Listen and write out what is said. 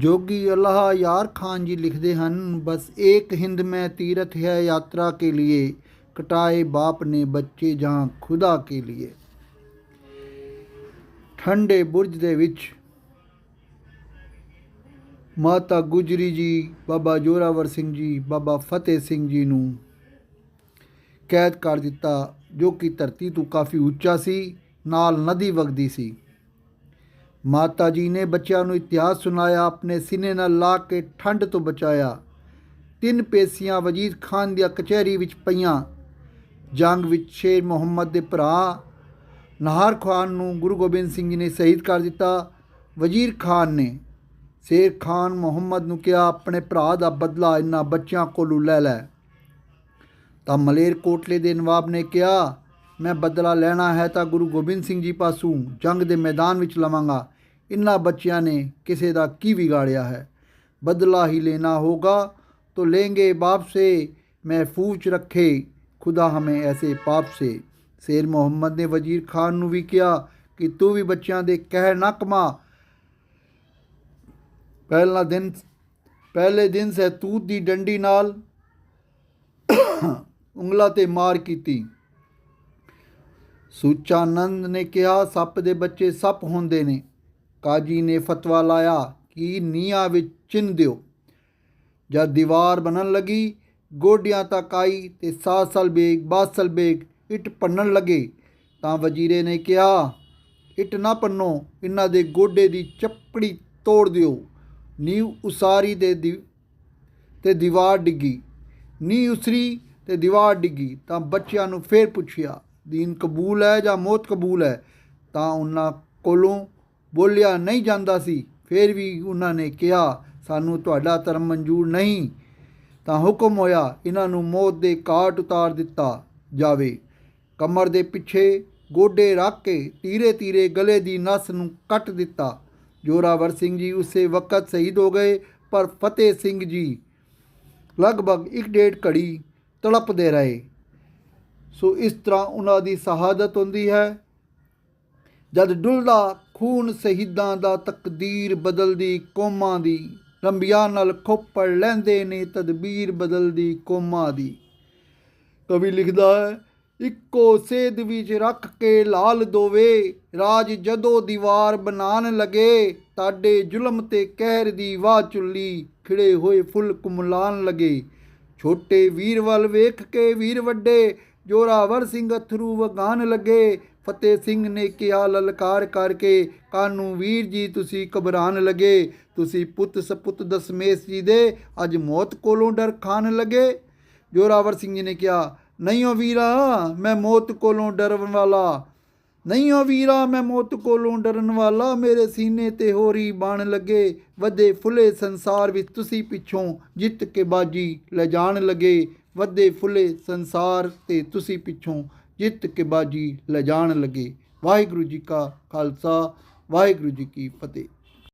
जोगी अल्लाह यार खान जी लिखते हैं बस एक हिंद में तीरथ है यात्रा के लिए कटाए बाप ने बच्चे जहाँ खुदा के लिए ਠੰਡੇ ਬੁਰਜ ਦੇ ਵਿੱਚ ਮਾਤਾ ਗੁਜਰੀ ਜੀ ਬਾਬਾ ਜੋਰਾਵਰ ਸਿੰਘ ਜੀ ਬਾਬਾ ਫਤਿਹ ਸਿੰਘ ਜੀ ਨੂੰ ਕੈਦ ਕਰ ਦਿੱਤਾ ਜੋ ਕਿ ਧਰਤੀ ਤੋਂ ਕਾਫੀ ਉੱਚਾ ਸੀ ਨਾਲ ਨਦੀ ਵਗਦੀ ਸੀ ਮਾਤਾ ਜੀ ਨੇ ਬੱਚਿਆਂ ਨੂੰ ਇਤਿਹਾਸ ਸੁਣਾਇਆ, ਆਪਣੇ ਸੀਨੇ ਨਾਲ ਲਾ ਕੇ ਠੰਡ ਤੋਂ ਬਚਾਇਆ। ਤਿੰਨ ਪੇਸੀਆਂ ਵਜੀਦ ਖਾਨ ਦੀਆਂ ਕਚਹਿਰੀ ਵਿੱਚ ਪਈਆਂ। ਜੰਗ ਵਿੱਚ ਸ਼ੇਰ ਮੁਹੰਮਦ ਦੇ ਭਰਾ ਨਾਹਰ ਖਾਨ ਨੂੰ ਗੁਰੂ ਗੋਬਿੰਦ ਸਿੰਘ ਜੀ ਨੇ ਸ਼ਹੀਦ ਕਰ ਦਿੱਤਾ। ਵਜ਼ੀਰ ਖਾਨ ਨੇ ਸ਼ੇਰ ਖਾਨ ਮੁਹੰਮਦ ਨੂੰ ਕਿਹਾ, ਆਪਣੇ ਭਰਾ ਦਾ ਬਦਲਾ ਇਨ੍ਹਾਂ ਬੱਚਿਆਂ ਕੋਲੋਂ ਲੈ ਲੈ। ਤਾਂ ਮਲੇਰ ਕੋਟਲੇ ਦੇ ਨਵਾਬ ਨੇ ਕਿਹਾ, ਮੈਂ ਬਦਲਾ ਲੈਣਾ ਹੈ ਤਾਂ ਗੁਰੂ ਗੋਬਿੰਦ ਸਿੰਘ ਜੀ ਪਾਸੋਂ ਜੰਗ ਦੇ ਮੈਦਾਨ ਵਿੱਚ ਲਵਾਂਗਾ। ਇਨ੍ਹਾਂ ਬੱਚਿਆਂ ਨੇ ਕਿਸੇ ਦਾ ਕੀ ਵਿਗਾੜਿਆ ਹੈ ਬਦਲਾ ਹੀ ਲੈਣਾ ਹੋਗਾ तो लेंगे बाप से महफूज रखे खुदा हमें ऐसे पाप से ਸ਼ੇਰ ਮੁਹੰਮਦ ਨੇ ਵਜ਼ੀਰ ਖਾਨ ਨੂੰ ਵੀ ਕਿਹਾ ਕਿ ਤੂੰ ਵੀ ਬੱਚਿਆਂ ਦੇ ਕਹਿ ਨਾ ਕਮਾ ਪਹਿਲਾ ਦਿਨ ਪਹਿਲੇ ਦਿਨ ਸਹਿਤੂਤ ਦੀ ਡੰਡੀ ਨਾਲ ਉਂਗਲਾਂ ਤੇ ਮਾਰ ਕੀਤੀ ਸੁਚਾਨੰਦ ਨੇ ਕਿਹਾ ਸੱਪ ਦੇ ਬੱਚੇ ਸੱਪ ਹੁੰਦੇ ਨੇ ਕਾਜੀ ਨੇ ਫਤਵਾ ਲਾਇਆ ਕਿ ਨੀਹਾਂ ਵਿੱਚ ਚਿੰਨ ਦਿਓ। ਜਦ ਦੀਵਾਰ ਬਣਨ ਲੱਗੀ, ਗੋਡਿਆਂ ਤੱਕ ਆਈ ਤੇ ਸਾਸਲ ਬੇਗ, ਬਾਸਲ ਬੇਗ ਇੱਟ ਪੰਨਣ ਲੱਗੇ ਤਾਂ ਵਜ਼ੀਰੇ ਨੇ ਕਿਹਾ, ਇੱਟ ਨਾ ਪੰਨੋ ਇਹਨਾਂ ਦੇ ਗੋਡੇ ਦੀ ਚੱਪੜੀ ਤੋੜ ਦਿਓ। ਨੀਂਹ ਉਸਾਰੀ ਦੇ ਦੀ, ਤੇ ਦੀਵਾਰ ਡਿੱਗੀ। ਨੀਂਹ ਉਸਰੀ ਤੇ ਦੀਵਾਰ ਡਿੱਗੀ ਤਾਂ ਬੱਚਿਆਂ ਨੂੰ ਫੇਰ ਪੁੱਛਿਆ, ਦੀਨ ਕਬੂਲ ਹੈ ਜਾਂ ਮੌਤ ਕਬੂਲ ਹੈ? ਤਾਂ ਉਹਨਾਂ ਕੋਲੋਂ ਬੋਲਿਆ ਨਹੀਂ ਜਾਂਦਾ ਸੀ, ਫਿਰ ਵੀ ਉਹਨਾਂ ਨੇ ਕਿਹਾ, ਸਾਨੂੰ ਤੁਹਾਡਾ ਧਰਮ ਮਨਜ਼ੂਰ ਨਹੀਂ। ਤਾਂ ਹੁਕਮ ਹੋਇਆ ਇਹਨਾਂ ਨੂੰ ਮੌਤ ਦੇ ਕਾਟ ਉਤਾਰ ਦਿੱਤਾ ਜਾਵੇ। ਕਮਰ ਦੇ ਪਿੱਛੇ ਗੋਡੇ ਰੱਖ ਕੇ ਤੀਰੇ ਤੀਰੇ ਗਲੇ ਦੀ ਨਸ ਨੂੰ ਕੱਟ ਦਿੱਤਾ। ਜੋਰਾਵਰ ਸਿੰਘ ਜੀ ਉਸੇ ਵਕਤ ਸ਼ਹੀਦ ਹੋ ਗਏ, ਪਰ ਫਤਿਹ ਸਿੰਘ ਜੀ ਲਗਭਗ ਇੱਕ ਡੇਢ ਘੜੀ ਤੜਪਦੇ ਰਹੇ। ਸੋ ਇਸ ਤਰ੍ਹਾਂ ਉਹਨਾਂ ਦੀ ਸ਼ਹਾਦਤ ਹੁੰਦੀ ਹੈ। ਜਦ ਡੁੱਲਦਾ, ਖੂਨ ਸ਼ਹੀਦਾਂ ਦਾ ਤਕਦੀਰ ਬਦਲਦੀ ਕੌਮਾਂ ਦੀ। ਰੰਬੀਆਂ ਨਾਲ ਖੋਪੜ ਲੈਂਦੇ ਨੇ, ਤਦਬੀਰ ਬਦਲਦੀ ਕੌਮਾਂ ਦੀ। ਕਵੀ ਲਿਖਦਾ ਹੈ, ਇੱਕੋ ਸੇਧ ਵਿੱਚ ਰੱਖ ਕੇ ਲਾਲ ਦੋਵੇ, ਰਾਜ ਜਦੋਂ ਦੀਵਾਰ ਬਣਾਉਣ ਲਗੇ ਤਾਡੇ ਜ਼ੁਲਮ ਤੇ ਕਹਿਰ ਦੀ ਵਾਹ ਚੁੱਲੀ ਖਿੜੇ ਹੋਏ ਫੁੱਲ ਕੁਮਲਾਨ ਲਗੇ। ਛੋਟੇ ਵੀਰ ਵੱਲ ਵੇਖ ਕੇ ਵੀਰ ਵੱਡੇ, ਜੋਰਾਵਰ ਸਿੰਘ ਅਥਰੂ ਵਗਾਨ ਲੱਗੇ ਫਤਿਹ ਸਿੰਘ ਨੇ ਕਿਹਾ, ਲਲਕਾਰ ਕਰਕੇ ਕਾਨੂੰ ਵੀਰ ਜੀ, ਤੁਸੀਂ ਘਬਰਾਨ ਲਗੇ। ਤੁਸੀਂ ਪੁੱਤ ਸਪੁੱਤ ਦਸਮੇਸ਼ ਜੀ ਦੇ ਅੱਜ ਮੌਤ ਕੋਲੋਂ ਡਰ ਖਾਣ ਲਗੇ। ਜੋਰਾਵਰ ਸਿੰਘ ਜੀ ਨੇ ਕਿਹਾ, ਨਹੀਂ ਓ ਵੀਰਾ, ਮੈਂ ਮੌਤ ਕੋਲੋਂ ਡਰਨ ਵਾਲਾ। ਨਹੀਂ ਓ ਵੀਰਾ, ਮੈਂ ਮੌਤ ਕੋਲੋਂ ਡਰਨ ਵਾਲਾ। ਮੇਰੇ ਸੀਨੇ ਤੇ ਹੋਰੀ ਬਾਣ ਲੱਗੇ। ਵਧੇ ਫੁੱਲੇ ਸੰਸਾਰ ਵਿੱਚ ਤੁਸੀਂ ਪਿੱਛੋਂ ਜਿੱਤ ਕੇ ਬਾਜੀ ਲੈ ਜਾਣ ਲੱਗੇ। ਵਧੇ ਫੁੱਲੇ ਸੰਸਾਰ ਤੇ ਤੁਸੀਂ ਪਿੱਛੋਂ ਜਿੱਤ ਕੇ ਬਾਜੀ ਲੈ ਜਾਣ ਲੱਗੇ। ਵਾਹਿਗੁਰੂ ਜੀ ਕਾ ਖਾਲਸਾ ਵਾਹਿਗੁਰੂ ਜੀ ਕੀ ਫਤਿਹ।